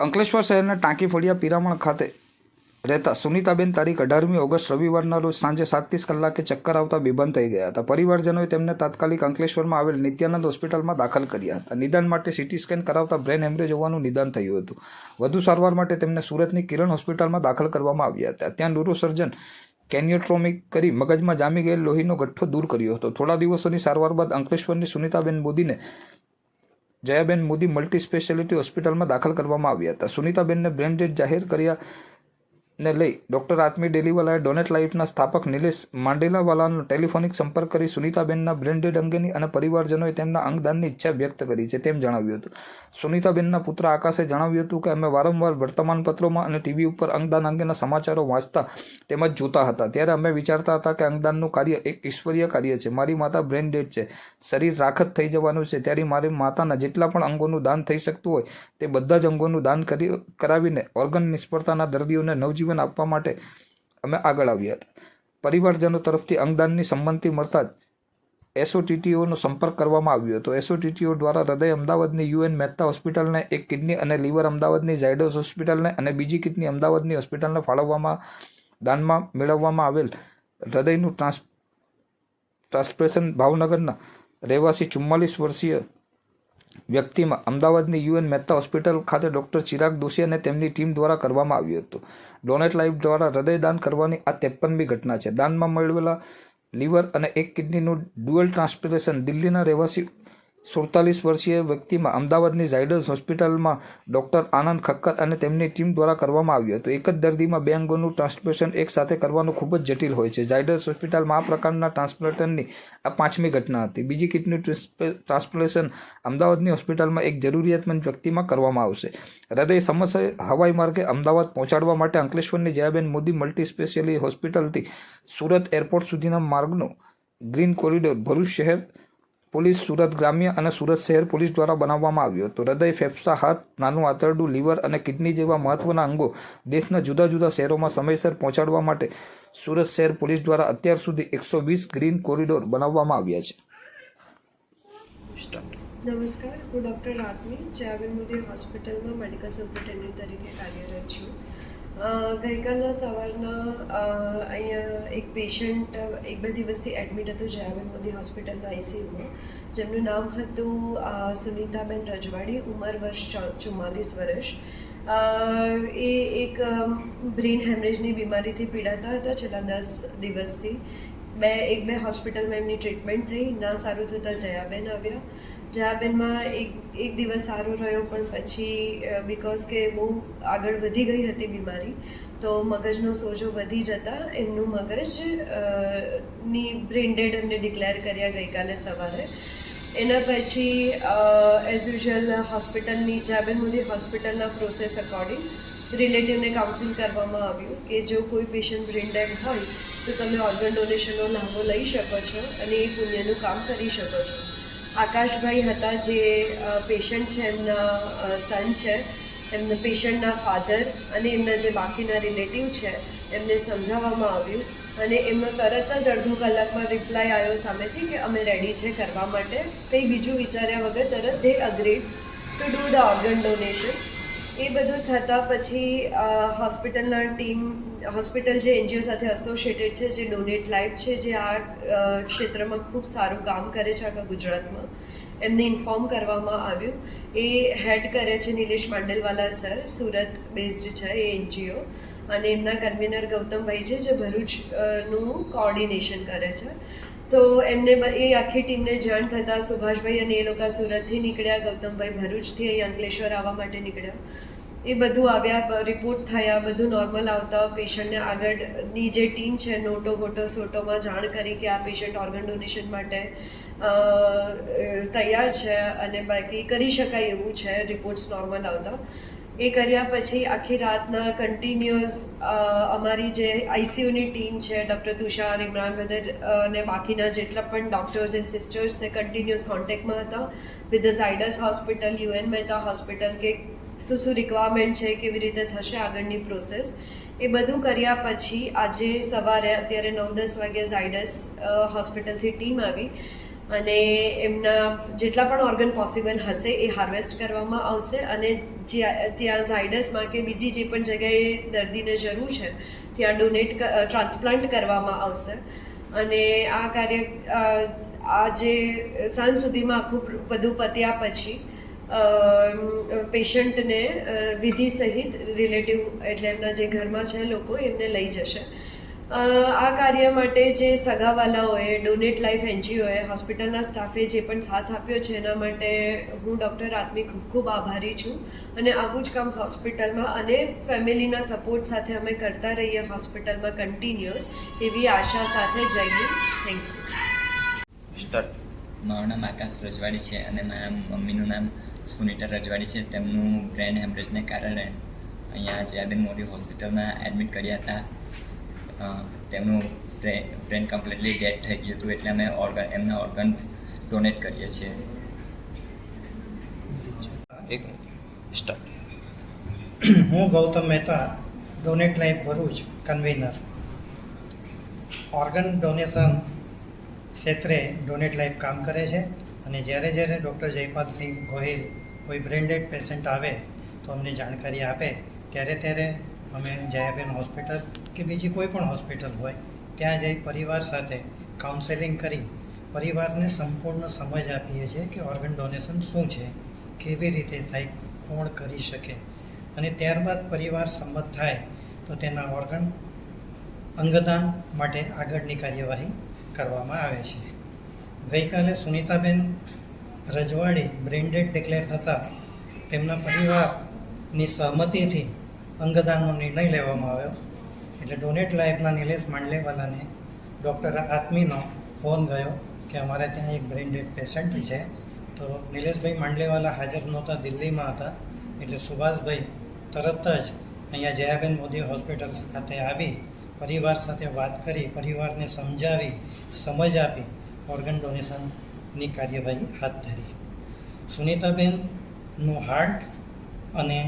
અંકલેશ્વર શહેરના ટાંકી ફળિયા પિરામણ ખાતે રહેતા સુનીતાબેન તારીખ અઢારમી ઓગસ્ટ રવિવારના રોજ સાંજે સાતત્રીસ કલાકે ચક્કર આવતા બેભાન થઈ ગયા હતા. પરિવારજનોએ તેમને તાત્કાલિક અંકલેશ્વરમાં આવેલ નિત્યાનંદ હોસ્પિટલમાં દાખલ કર્યા હતા. નિદાન માટે સીટી સ્કેન કરાવતા બ્રેન હેમરેજ હોવાનું નિદાન થયું હતું. વધુ સારવાર માટે તેમને સુરતની કિરણ હોસ્પિટલમાં દાખલ કરવામાં આવ્યા હતા. ત્યાં ન્યુરોસર્જન કેન્યોટ્રોમિક કરી મગજમાં જામી ગયેલ લોહીનો ગઠ્ઠો દૂર કર્યો હતો. થોડા દિવસોની સારવાર બાદ અંકલેશ્વરની સુનીતાબેન મોદીને જયાબેન મોદી મલ્ટી સ્પેશિયાલિટી હોસ્પિટલમાં દાખલ કરવામાં આવ્યા હતા. સુનિતાબેનને બ્રેન ડેડ જાહેર કર્યા ને લઈ ડોક્ટર આત્મી ડેલીવાલાએ ડોનેટ લાઈફના સ્થાપક નિલેશ માંડેલાવાલાનો ટેલિફોનિક સંપર્ક કરી સુનિતાબેનના બ્રેન ડેડ અંગેની અને પરિવારજનોએ તેમના અંગદાનની ઈચ્છા વ્યક્ત કરી છે તેમ જણાવ્યું હતું. સુનીતાબેનના પુત્ર આકાશે જણાવ્યું હતું કે, અમે વારંવાર વર્તમાનપત્રોમાં અને ટીવી ઉપર અંગદાન અંગેના સમાચારો વાંચતા તેમજ જોતા હતા. ત્યારે અમે વિચારતા હતા કે અંગદાનનું કાર્ય એક ઈશ્વરીય કાર્ય છે. મારી માતા બ્રેન ડેડ છે. શરીર રાખત થઈ જવાનું છે. ત્યારે મારી માતાના જેટલા પણ અંગોનું દાન થઈ શકતું હોય, તે બધા જ અંગોનું દાન કરી, કરાવીને ઓર્ગન નિષ્ફળતાના દર્દીઓને નવજીવન આપવા માટે અમે આગળ આવ્યા હતા. પરિવારજનો તરફથી અંગદાનની સંમતિ મળતા જ એસઓટીટીઓનો સંપર્ક કરવામાં આવ્યો હતો. એસઓટીટીઓ દ્વારા હૃદય અમદાવાદની યુએન મહેતા હોસ્પિટલને એક કિડની અને લીવર અમદાવાદની ઝાયડોસ હોસ્પિટલને અને બીજી કિડની અમદાવાદની હોસ્પિટલને ફાળવવામાં, દાનમાં મેળવવામાં આવેલ હૃદયનું ટ્રાન્સ, ટ્રાન્સપ્રેશન ભાવનગરના રહેવાસી ચુમ્માલીસ વર્ષીય વ્યક્તિમાં અમદાવાદની યુએન મહેતા હોસ્પિટલ ખાતે ડોક્ટર ચિરાગ દોશી અને તેમની ટીમ દ્વારા કરવામાં આવ્યું હતું. ડોનેટ લાઈફ દ્વારા હૃદયદાન કરવાની આ ત્રેપનમી ઘટના છે. દાનમાં મેળવેલા લીવર અને એક કિડનીનું ડ્યુઅલ ટ્રાન્સપ્લાન્ટેશન દિલ્હીના રહેવાસી સુડતાલીસ વર્ષીય વ્યક્તિમાં અમદાવાદની ઝાયડસ હોસ્પિટલમાં ડૉક્ટર આનંદ ખક્કર અને તેમની ટીમ દ્વારા કરવામાં આવ્યું હતું. એક જ દર્દીમાં બે અંગોનું ટ્રાન્સપ્લેશન એક સાથે કરવાનું ખૂબ જ જટિલ હોય છે. ઝાયડસ હોસ્પિટલમાં આ પ્રકારના ટ્રાન્સપ્લેટરની આ પાંચમી ઘટના હતી. બીજી કિડની ટ્રાન્સપ્લેશન અમદાવાદની હોસ્પિટલમાં એક જરૂરિયાતમંદ વ્યક્તિમાં કરવામાં આવશે. હૃદય સમસ્યા, હવાઈ માર્ગે અમદાવાદ પહોંચાડવા માટે અંકલેશ્વરની જયાબેન મોદી મલ્ટી સ્પેશિયલી હોસ્પિટલથી સુરત એરપોર્ટ સુધીના માર્ગનો ગ્રીન કોરિડોર ભરૂચ શહેર પોલીસ સુરત ગ્રામ્ય અને સુરત શહેર પોલીસ દ્વારા બનાવવામાં આવ્યો હતો. હૃદય ફેફસા હાથ નાનું આંતરડું લીવર અને કિડની જેવા મહત્વના અંગો દેશના જુદા જુદા શહેરોમાં સમયસર પહોંચાડવા માટે સુરત શહેર પોલીસ દ્વારા અત્યાર સુધી એકસો વીસ ગ્રીન કોરિડોર બનાવવામાં આવ્યા છે. નમસ્કાર હું ડૉક્ટર રાતમી જયાબેન મોદી હોસ્પિટલમાં મેડિકલ સુપરિન્ટેન્ડન્ટ તરીકે કાર્યરત છું. ગઈકાલના સવારના અહીંયા એક પેશન્ટ એક બે દિવસથી એડમિટ હતું જયાબેન મોદી હોસ્પિટલના આઈસીયુમાં જેમનું નામ હતું સુનિતાબેન રજવાડી, ઉંમર વર્ષ ચુમ્માલીસ વર્ષ. એ એક બ્રેન હેમરેજની બીમારીથી પીડાતા હતા છેલ્લા દસ દિવસથી. બે, એક બે હોસ્પિટલમાં એમની ટ્રીટમેન્ટ થઈ, ના સારું થતાં જયાબેન આવ્યા. જયાબેનમાં એક એક દિવસ સારો રહ્યો, પણ પછી બિકોઝ કે બહુ આગળ વધી ગઈ હતી બીમારી, તો મગજનો સોજો વધી જતાં એમનું મગજની બ્રેન્ડેડ એમને ડિક્લેર કર્યા ગઈકાલે સવારે. એના પછી એઝ યુઝ્યુઅલ હોસ્પિટલની, જયાબેન મોદી હોસ્પિટલના પ્રોસેસ અકોર્ડિંગ રિલેટિવને કાઉન્સિલ કરવામાં આવ્યું કે જો કોઈ પેશન્ટ બ્રેન ડેડ હોય, તો તમે ઓર્ગન ડોનેશનનો લાભો લઈ શકો છો અને એ પુણ્યનું કામ કરી શકો છો. આકાશભાઈ હતા જે પેશન્ટ છે, એમના સન છે, એમના પેશન્ટના ફાધર અને એમના જે બાકીના રિલેટિવ છે, એમને સમજાવવામાં આવ્યું અને એમનો તરત જ અડધો કલાકમાં રિપ્લાય આવ્યો સામેથી કે અમે રેડી છે કરવા માટે. કંઈ બીજું વિચાર્યા વગર તરત they agreed to do the organ donation એ બધું થતાં પછી હોસ્પિટલના ટીમ હોસ્પિટલ જે એનજીઓ સાથે એસોસિએટેડ છે જે ડોનેટ લાઈફ છે જે આ ક્ષેત્રમાં ખૂબ સારું કામ કરે છે આખા ગુજરાતમાં એમને ઇન્ફોર્મ કરવામાં આવ્યું. એ હેડ કરે છે નિલેશ માંડલવાલા સર સુરત બેઝડ છે એ એનજીઓ. અને એમના કન્વીનર ગૌતમભાઈ છે જે ભરૂચ અ, નું કોઓર્ડિનેશન કરે છે. તો એમને એ આખી ટીમને જાણ થતાં સુભાષભાઈ અને એ લોકો સુરતથી નીકળ્યા, ગૌતમભાઈ ભરૂચથી, અહીં અંકલેશ્વર આવવા માટે નીકળ્યા. એ બધું આવ્યા રિપોર્ટ થયા, બધું નોર્મલ આવતા પેશન્ટને આગળની જે ટીમ છે, નોટો ફોટો સોટોમાં જાણ કરી કે આ પેશન્ટ ઓર્ગન ડોનેશન માટે તૈયાર છે અને બાકી કરી શકાય એવું છે રિપોર્ટ્સ નોર્મલ આવતા. એ કર્યા પછી આખી રાતના કન્ટિન્યુઅસ અમારી જે આઈસીયુની ટીમ છે, ડૉક્ટર તુષાર, ઇમરાન બદર અને બાકીના જેટલા પણ ડૉક્ટર્સ એન્ડ સિસ્ટર્સ છે કન્ટિન્યુઅસ કોન્ટેક્ટમાં હતા. With the Zydus hospital UN Mehta hospital કે શું શું રિક્વાયરમેન્ટ છે, કેવી રીતે થશે આગળની પ્રોસેસ એ બધું કર્યા પછી આજે સવારે અત્યારે નવ દસ વાગે ઝાયડસ હોસ્પિટલથી ટીમ આવી. અને એમના જેટલા પણ ઓર્ગન પોસિબલ હશે એ હાર્વેસ્ટ કરવામાં આવશે અને જે ત્યાં ઝાયડસમાં કે બીજી જે પણ જગ્યાએ દર્દીને જરૂર છે, ત્યાં ડોનેટ ટ્રાન્સપ્લાન્ટ કરવામાં આવશે. અને આ કાર્ય આજે સાંજ સુધીમાં આખું બધું પત્યા પછી પેશન્ટને વિધિ સહિત રિલેટિવ એટલે એમના જે ઘરમાં છે લોકો એમને લઈ જશે. આ કાર્ય માટે જે સગાવાલાઓએ, ડોનેટ લાઈફ એનજીઓએ, હોસ્પિટલના સ્ટાફે જે પણ સાથ આપ્યો છે, એના માટે હું ડૉક્ટર આત્મી ખૂબ ખૂબ આભારી છું. અને આવું જ કામ હોસ્પિટલમાં અને ફેમિલીના સપોર્ટ સાથે અમે કરતા રહીએ હોસ્પિટલમાં કન્ટિન્યુઅસ, એવી આશા સાથે જઈ હિન્દ. Thank you. સ્ટાર્ટ મારું નામ આકાશ રજવાડી છે અને મારા મમ્મીનું નામ સુનીતા રજવાડી છે. તેમનું બ્રેન હેમરેજને કારણે અહીંયા જયાબેન મોદી હોસ્પિટલમાં એડમિટ કર્યા હતા. તેમનું બ્રેન બ્રેન કમ્પ્લીટલી ડેડ થઈ ગયું હતું એટલે અમે ઓર્ગન એમના ઓર્ગન્સ ડોનેટ કરીએ છીએ. એક હું Gautam Mehta donate life Bharuch convener organ donation ક્ષેત્રે ડોનેટ લાઈફ કામ કરે છે અને જ્યારે જ્યારે ડૉક્ટર જયપાલસિંહ ગોહિલ કોઈ બ્રેન્ડેડ પેશન્ટ આવે તો અમને જાણકારી આપે ત્યારે ત્યારે અમે જયાબેન હોસ્પિટલ કે બીજી કોઈ પણ હોસ્પિટલ હોય, ત્યાં જઈ પરિવાર સાથે કાઉન્સેલિંગ કરી, પરિવારને સંપૂર્ણ સમજ આપીએ છીએ કે ઓર્ગન ડોનેશન શું છે, કેવી રીતે થાય, કોણ કરી શકે. અને ત્યારબાદ પરિવાર સંમત થાય, તો તેના ઓર્ગન અંગદાન માટે આગળની કાર્યવાહી કરવામાં આવે છે. ગઈકાલે સુનિતાબેન રજવાડી બ્રેન્ડેડ ડિક્લેર થતાં તેમના પરિવારની સહમતિથી અંગદાનનો નિર્ણય લેવામાં આવ્યો. એટલે ડોનેટ લાઈફના નિલેશ માંડલેવાલાને ડૉક્ટર આત્મીનો ફોન ગયો કે અમારે ત્યાં એક બ્રેન્ડેડ પેશન્ટ છે. તો નિલેશભાઈ માંડલેવાલા હાજર નહોતા, દિલ્હીમાં હતા. એટલે સુભાષભાઈ તરત જ અહીંયા જયાબેન મોદી હોસ્પિટલ ખાતે આવી, પરિવાર સાથે વાત કરી, પરિવારને સમજાવી, સમજ આપી ઓર્ગન ડોનેશનની કાર્યવાહી હાથ ધરી. સુનીતાબેનનું હાર્ટ અને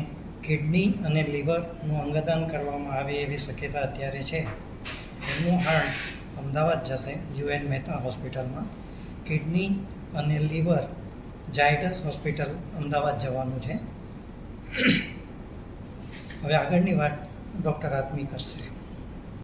કિડની અને લીવરનું અંગદાન કરવામાં આવે એવી શક્યતા અત્યારે છે. એમનું હાર્ટ અમદાવાદ જશે, યુએન મહેતા હોસ્પિટલમાં. કિડની અને લીવર જાયડસ હોસ્પિટલ અમદાવાદ જવાનું છે. હવે આગળની વાત ડૉક્ટર આત્મી કરશે